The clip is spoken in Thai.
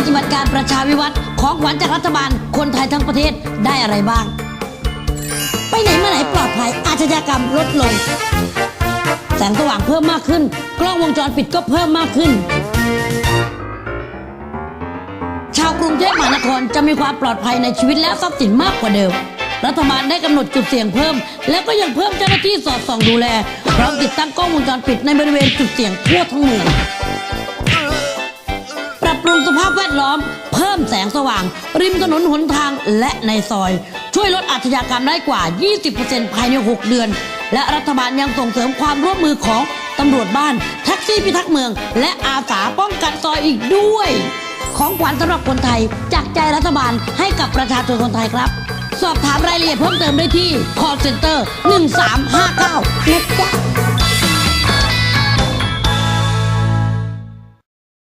การประชาวิวัฒน์ของขวัญจากรัฐบาลคนไทยทั้งประเทศได้อะไรบ้าง ไปไหนมาไหนปลอดภัยอาชญากรรมลดลง แสงสว่างเพิ่มมากขึ้น กล้องวงจรปิดก็เพิ่มมากขึ้น ชาวกรุงเทพมหานครจะมีความปลอดภัยในชีวิตและทรัพย์สินมากกว่าเดิม รัฐบาลได้กำหนดจุดเสี่ยงเพิ่ม แล้วก็ยังเพิ่มเจ้าหน้าที่สอดส่องดูแลพร้อมติดตั้งกล้องวงจรปิดในบริเวณจุดเสี่ยงทั่วทั้งเมือง สภาพแวดล้อม เพิ่มแสงสว่าง ริมถนนหนทางและในซอย ช่วยลดอาชญากรรมได้กว่า 20%ภายใน 6 เดือน และรัฐบาลยังส่งเสริมความร่วมมือของตำรวจบ้าน แท็กซี่พิทักษ์เมือง และอาสาป้องกันซอยอีกด้วย ของขวัญสำหรับคนไทย จากใจรัฐบาลให้กับประชาชนคนไทยครับ สอบถามรายละเอียดเพิ่มเติมได้ที่ call center 1359นะจ๊ะ